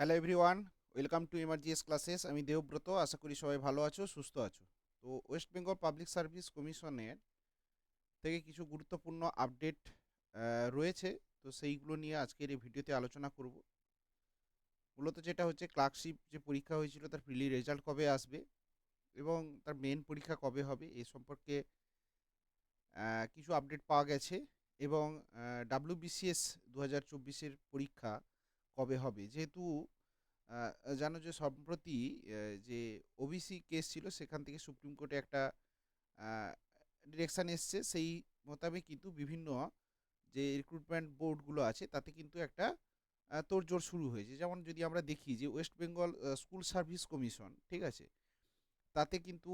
Hello everyone welcome to emerges classes আমি দেবব্রত, আশা করি সবাই ভালো আছো, সুস্থ আছো। তো ওয়েস্ট বেঙ্গল পাবলিক সার্ভিস কমিশনের থেকে কিছু গুরুত্বপূর্ণ আপডেট রয়েছে। তো সেইগুলো নিয়ে আজকের এই ভিডিওতে আলোচনা করব। মূলত যেটা হচ্ছে ক্লার্কশিপ যে পরীক্ষা হয়েছিল, তার প্রিলি রেজাল্ট কবে আসবে এবং তার মেন পরীক্ষা কবে হবে, এ সম্পর্কে কিছু আপডেট পাওয়া গেছে এবং ডাব্লিউবিসিএস দু হাজার চব্বিশের পরীক্ষা কবে হবে? যেহেতু জানো যে সম্প্রতি যে ওবিসি কেস ছিল, সেখান থেকে সুপ্রিম কোর্টে একটা ডিরেকশান এসছে। সেই মোতাবেক কিন্তু বিভিন্ন যে রিক্রুটমেন্ট বোর্ডগুলো আছে, তাতে কিন্তু একটা তোড়জোড় শুরু হয়েছে। যেমন যদি আমরা দেখি যে West Bengal School Service Commission ঠিক আছে? তাতে কিন্তু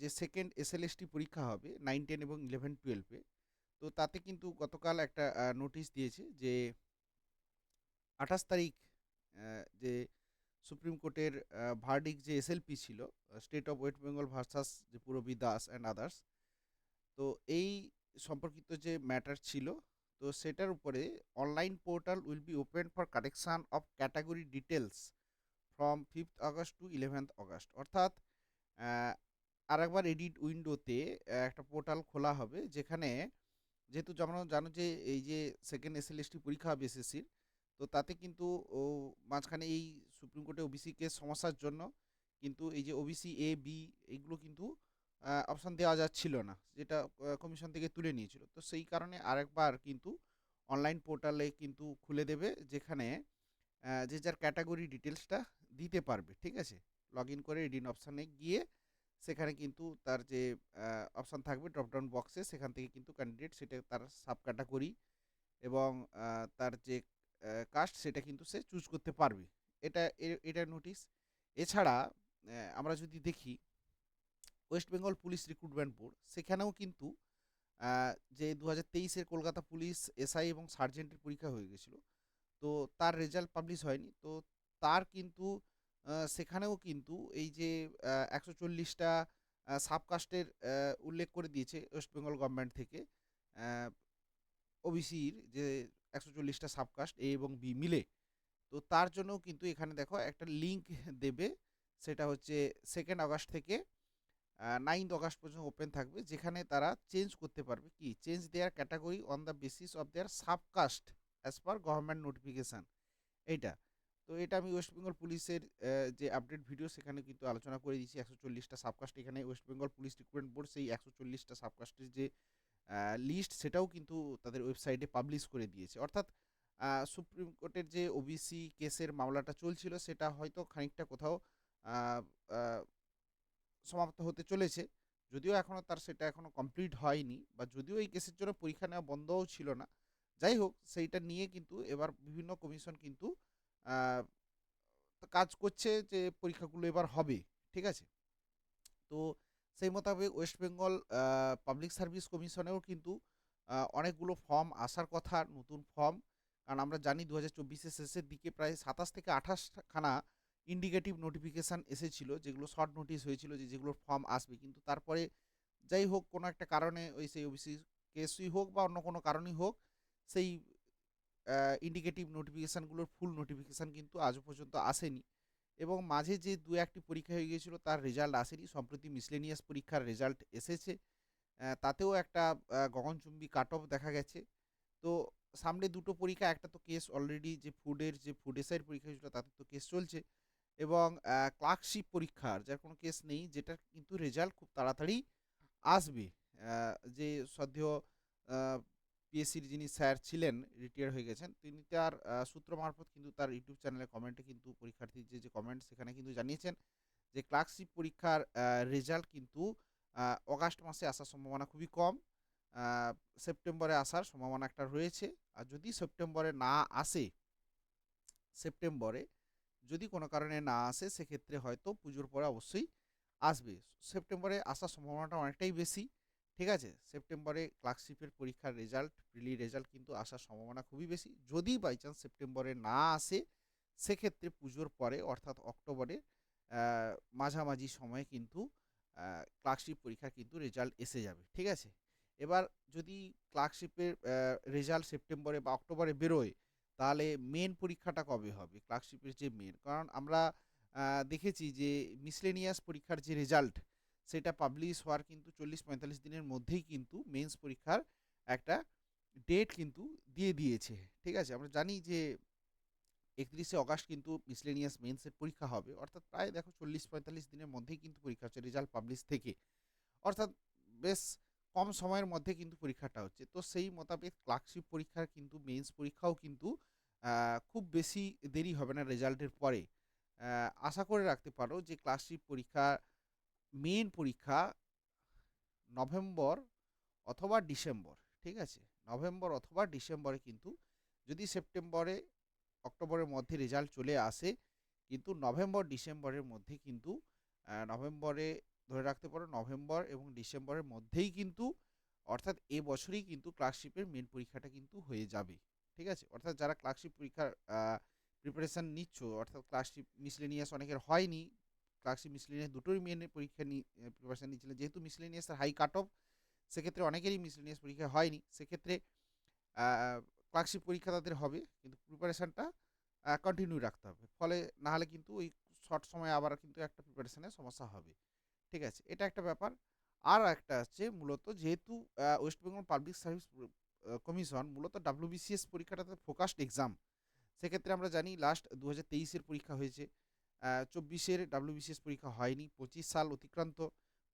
যে সেকেন্ড এসএলএসটি পরীক্ষা হবে নাইন টেন এবং ইলেভেন টুয়েলভে তো তাতে কিন্তু গতকাল একটা নোটিশ দিয়েছে যে আঠাশ তারিখ যে সুপ্রিম কোর্টের ভার্ডিক যে এসএলপি ছিল State of West Bengal versus যে পুরবী দাস অ্যান্ড আদার্স তো এই সম্পর্কিত যে ম্যাটার ছিল, তো সেটার উপরে online portal will be open for correction of category details from fifth August to eleventh August অর্থাৎ আরেকবার এডিট উইন্ডোতে একটা পোর্টাল খোলা হবে, যেখানে যেহেতু যেমন জানো যে এই যে সেকেন্ড এসএলএসটি পরীক্ষা হবে এসএসসির তো তাতে কিন্তু মাঝখানে এই সুপ্রিম কোর্টে ওবিসি কেস সমস্যার জন্য কিন্তু এই যে ওবিসি এ বি এইগুলো কিন্তু অপশান দেওয়া যাচ্ছিল না, যেটা কমিশন থেকে তুলে নিয়েছিল। তো সেই কারণে আরেকবার কিন্তু অনলাইন পোর্টালে কিন্তু খুলে দেবে, যেখানে যে যার ক্যাটাগরি ডিটেলসটা দিতে পারবে, ঠিক আছে? লগ ইন করে রিডিন অপশানে গিয়ে সেখানে কিন্তু তার যে অপশান থাকবে ড্রপডাউন বক্সে সেখান থেকে কিন্তু ক্যান্ডিডেট সেটা তার সাব ক্যাটাগরি এবং তার যে কাস্ট সেটা কিন্তু সে চুজ করতে পারবে। এটা এটা নোটিশ এছাড়া আমরা যদি দেখি, West Bengal Police Recruitment Board, সেখানেও কিন্তু যে দু হাজার তেইশের কলকাতা পুলিশ, এসআই এবং সার্জেন্টের পরীক্ষা হয়ে গেছিল, তো তার রেজাল্ট পাবলিশ হয়নি। তো তার কিন্তু সেখানেও কিন্তু এই যে একশো চল্লিশটা সাবকাস্টের উল্লেখ করে দিয়েছে ওয়েস্ট বেঙ্গল গভর্নমেন্ট থেকে ওবিসির যে একশো চল্লিশটা সাবকাস্ট এ এবং বি মিলে। তো তার জন্য কিন্তু এখানে দেখো একটা লিঙ্ক দেবে, সেটা হচ্ছে সেকেন্ড আগস্ট থেকে নাইন্থ আগস্ট পর্যন্ত ওপেন থাকবে, যেখানে তারা চেঞ্জ করতে পারবে কি? Change their category on the basis of their subcaste as per government notification এইটা। তো এটা আমি ওয়েস্ট বেঙ্গল পুলিশের যে আপডেট ভিডিও সেখানে কিন্তু আলোচনা করে দিয়েছি। একশো চল্লিশটা সাবকাস্ট এখানে West Bengal Police Recruitment Board সেই একশো চল্লিশটা সাবকাস্টের যে লিস্ট সেটাও কিন্তু তাদের ওয়েবসাইটে পাবলিশ করে দিয়েছে। অর্থাৎ সুপ্রিম কোর্টের যে ওবিসি কেসের মামলাটা চলছিল, সেটা হয়তো খানিকটা কোথাও সমাপ্ত হতে চলেছে। যদিও এখনও তার সেটা এখনও কমপ্লিট হয়নি বা যদিও এই কেসের জন্য পরীক্ষা নেওয়া বন্ধও ছিল না। যাই হোক, সেইটা নিয়ে কিন্তু এবার বিভিন্ন কমিশন কিন্তু কাজ করছে যে পরীক্ষাগুলো এবার হবে, ঠিক আছে? তো সেই মোতাবেক ওয়েস্ট বেঙ্গল পাবলিক সার্ভিস কমিশনেও কিন্তু অনেকগুলো ফর্ম আসার কথা, নতুন ফর্ম। কারণ আমরা জানি দু হাজার চব্বিশের শেষের দিকে প্রায় সাতাশ থেকে আঠাশখানা ইন্ডিকেটিভ নোটিফিকেশান এসেছিল, যেগুলো শর্ট নোটিশ হয়েছিল যে যেগুলোর ফর্ম আসবে। কিন্তু তারপরে যাই হোক, কোনো একটা কারণে ওই সেই ওবিসি কেসই হোক বা অন্য কোনো কারণেই হোক, সেই ইন্ডিকেটিভ নোটিফিকেশানগুলোর ফুল নোটিফিকেশান কিন্তু আজও পর্যন্ত আসেনি। এবং মাঝে যে দু একটি পরীক্ষা হয়ে গিয়েছিল, তার রেজাল্ট আসেনি। সম্প্রতি মিসলেনিয়াস পরীক্ষার রেজাল্ট এসেছে। তাতেও একটা গগনচুম্বী কাট অফ দেখা গেছে। তো সামনে দুটো পরীক্ষা, একটা তো কেস অলরেডি যে ফুডের যে ফুড এসআইয়ের পরীক্ষা হয়েছিল, তাতে তো কেস চলছে। এবং ক্লার্কশিপ পরীক্ষার যার কোনো কেস নেই, যেটা কিন্তু রেজাল্ট খুব তাড়াতাড়ি আসবে। যে সদ্য পিএসসির যিনি স্যার ছিলেন রিটায়ার হয়ে গেছেন, তিনি তার সূত্র মারফত কিন্তু তার ইউটিউব চ্যানেলে কমেন্টে কিন্তু পরীক্ষার্থীর যে যে কমেন্ট সেখানে কিন্তু জানিয়েছেন যে ক্লার্কশিপ পরীক্ষার রেজাল্ট কিন্তু অগাস্ট মাসে আসার সম্ভাবনা খুবই কম। সেপ্টেম্বরে আসার সম্ভাবনা একটা রয়েছে। আর যদি সেপ্টেম্বরে না আসে সেপ্টেম্বরে যদি কোনো কারণে না আসে, সেক্ষেত্রে হয়তো পুজোর পরে অবশ্যই আসবে। সেপ্টেম্বরে আসার সম্ভাবনাটা অনেকটাই বেশি। ঠিক আছে? সেপ্টেম্বরে ক্লার্কশিপের পরীক্ষার রেজাল্ট প্রিলি রেজাল্ট কিন্তু আসার সম্ভাবনা খুবই বেশি। যদি বাই চান্স সেপ্টেম্বরে না আসে, সেক্ষেত্রে পুজোর পরে, অর্থাৎ অক্টোবরে মাঝামাঝি সময়ে কিন্তু ক্লার্কশিপ পরীক্ষার কিন্তু রেজাল্ট এসে যাবে। ঠিক আছে? এবার যদি ক্লার্কশিপের রেজাল্ট সেপ্টেম্বরে বা অক্টোবরে বেরোয়, তাহলে মেন পরীক্ষাটা কবে হবে? ক্লার্কশিপের যে মেন কারণ আমরা দেখেছি যে মিসলেনিয়াস পরীক্ষার যে রেজাল্ট সেটা পাবলিশ হওয়ার কিন্তু চল্লিশ পঁয়তাল্লিশ দিনের মধ্যেই কিন্তু মেন্স পরীক্ষার একটা ডেট কিন্তু দিয়ে দিয়েছে, ঠিক আছে? আমরা জানি যে একত্রিশে অগাস্ট কিন্তু মিসলেনিয়াস মেন্সের পরীক্ষা হবে, অর্থাৎ প্রায় দেখো চল্লিশ পঁয়তাল্লিশ দিনের মধ্যেই কিন্তু পরীক্ষা হচ্ছে রেজাল্ট পাবলিশ থেকে। অর্থাৎ বেশ কম সময়ের মধ্যে কিন্তু পরীক্ষাটা হচ্ছে। তো সেই মোতাবেক ক্লার্কশিপ পরীক্ষার কিন্তু মেন্স পরীক্ষাও কিন্তু খুব বেশি দেরি হবে না রেজাল্টের পরে। আশা করে রাখতে পারো যে ক্লার্কশিপ পরীক্ষা মেন পরীক্ষা নভেম্বর অথবা ডিসেম্বর, ঠিক আছে? নভেম্বর অথবা ডিসেম্বরে কিন্তু যদি সেপ্টেম্বরে, অক্টোবরের মধ্যে রেজাল্ট চলে আসে, কিন্তু নভেম্বর, ডিসেম্বরের মধ্যে কিন্তু নভেম্বরে ধরে রাখতে পারো, নভেম্বর এবং ডিসেম্বরের মধ্যেই কিন্তু, অর্থাৎ এ বছরই কিন্তু ক্লার্কশিপের মেন পরীক্ষাটা কিন্তু হয়ে যাবে, ঠিক আছে? অর্থাৎ যারা ক্লার্কশিপ পরীক্ষার প্রিপারেশান নিচ্ছ, অর্থাৎ ক্লার্কশিপ মিসলেনিয়াস অনেকের হয়নি ক্লার্কশিপ মিসলেনিয়াস দুটোই মেন পরীক্ষা নি প্রিপারেশান নিচ্ছিলেন যেহেতু মিসলেনিয়াসের হাই কাট অফ সেক্ষেত্রে অনেকেরই মিসলেনিয়াস পরীক্ষা হয়নি। সেক্ষেত্রে ক্লার্কশিপ পরীক্ষা তাদের হবে, কিন্তু প্রিপারেশানটা কন্টিনিউ রাখতে হবে। ফলে না হলে কিন্তু ওই শর্ট সময়ে আবার কিন্তু একটা প্রিপারেশানের সমস্যা হবে। ঠিক আছে? এটা একটা ব্যাপার। আর একটা আছে মূলত যেহেতু West Bengal Public Service Commission মূলত ডাব্লিউবিসিএস পরীক্ষাটাতে ফোকাসড এক্সাম সেক্ষেত্রে আমরা জানি লাস্ট দু হাজার তেইশের পরীক্ষা হয়েছে। চব্বিশের ডাব্লিউবিসিএস পরীক্ষা হয়নি, পঁচিশ সাল অতিক্রান্ত,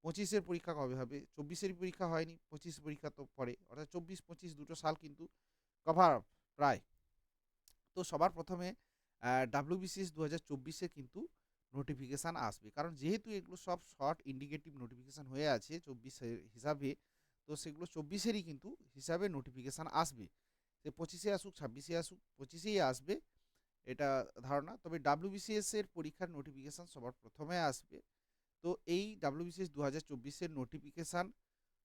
পঁচিশের পরীক্ষা কবে হবে? চব্বিশের পরীক্ষা হয়নি, পঁচিশ পরীক্ষা তো পরে। অর্থাৎ চব্বিশ, পঁচিশ দুটো সাল কিন্তু কভার প্রায়। তো সবার প্রথমে ডাব্লিউবিসিএস দু হাজার চব্বিশে কিন্তু নোটিফিকেশান আসবে। কারণ যেহেতু এগুলো সব শর্ট ইন্ডিকেটিভ নোটিফিকেশান হয়ে আছে চব্বিশের হিসাবে, তো সেগুলো চব্বিশেরই কিন্তু হিসাবে নোটিফিকেশান আসবে। সে পঁচিশে আসুক, ছাব্বিশে আসুক, পঁচিশেই আসবে। এটা ধারণা। তবে ডাব্লিউবিসিএস এর পরীক্ষার নোটিফিকেশান সবার প্রথমে আসবে। তো এই ডাব্লিউবিসিএস দু হাজার চব্বিশের নোটিফিকেশান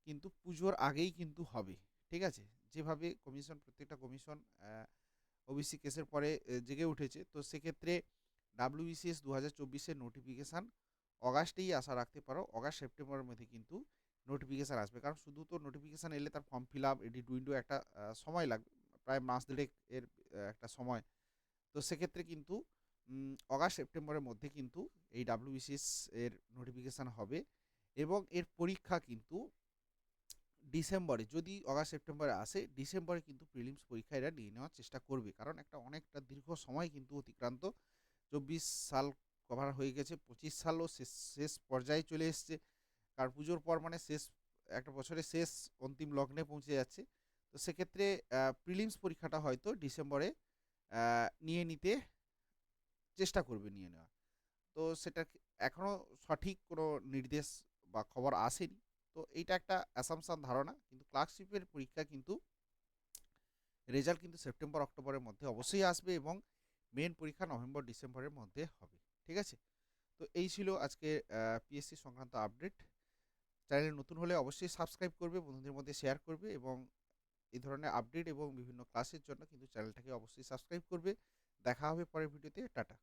কিন্তু পুজোর আগেই কিন্তু হবে। ঠিক আছে? যেভাবে কমিশন প্রত্যেকটা কমিশন ওবিসি কেসের পরে জেগে উঠেছে। তো সেক্ষেত্রে ডাব্লিউবিসিএস দু হাজার চব্বিশের নোটিফিকেশান অগাস্টেই আশা রাখতে পারো। অগাস্ট, সেপ্টেম্বরের মধ্যে কিন্তু নোটিফিকেশান আসবে। কারণ শুধু তো নোটিফিকেশান এলে তার form fill up edit window একটা সময় লাগবে। প্রায় মাস দেড়েক এর একটা সময় তো সেক্ষেত্রে কিন্তু অগাস্ট, সেপ্টেম্বরের মধ্যে কিন্তু এই ডাব্লিউবিসিএস এর নোটিফিকেশান হবে এবং এর পরীক্ষা কিন্তু ডিসেম্বরে, যদি অগাস্ট, সেপ্টেম্বরে আসে, ডিসেম্বরে কিন্তু প্রিলিমস পরীক্ষা এরা নিয়ে নেওয়ার চেষ্টা করবে। কারণ একটা অনেকটা দীর্ঘ সময় কিন্তু অতিক্রান্ত। চব্বিশ সাল কভার হয়ে গেছে, পঁচিশ সালও শেষ শেষ পর্যায়ে চলে এসছে। কারণ পুজোর পর মানে শেষ, একটা বছরের শেষ অন্তিম লগ্নে পৌঁছে যাচ্ছে। তো সেক্ষেত্রে প্রিলিমস পরীক্ষাটা হয়তো ডিসেম্বরে নিয়ে নিতে চেষ্টা করবে নিয়ে নেওয়া তো সেটা এখনও সঠিক কোনো নির্দেশ বা খবর আসেনি। তো এইটা একটা অ্যাসামশন ধারণা, কিন্তু ক্লার্কশিপের পরীক্ষা কিন্তু রেজাল্ট কিন্তু সেপ্টেম্বর অক্টোবরের মধ্যে অবশ্যই আসবে এবং মেন পরীক্ষা নভেম্বর ডিসেম্বরের মধ্যে হবে। ঠিক আছে? তো এই ছিল আজকে পিএসসি সংক্রান্ত আপডেট চ্যানেল নতুন হলে অবশ্যই সাবস্ক্রাইব করবে, বন্ধুদের মধ্যে শেয়ার করবে এবং এই ধরনের আপডেট এবং বিভিন্ন ক্লাসের জন্য কিন্তু চ্যানেলটাকে অবশ্যই সাবস্ক্রাইব করবে। দেখা হবে পরের ভিডিওতে টাটা।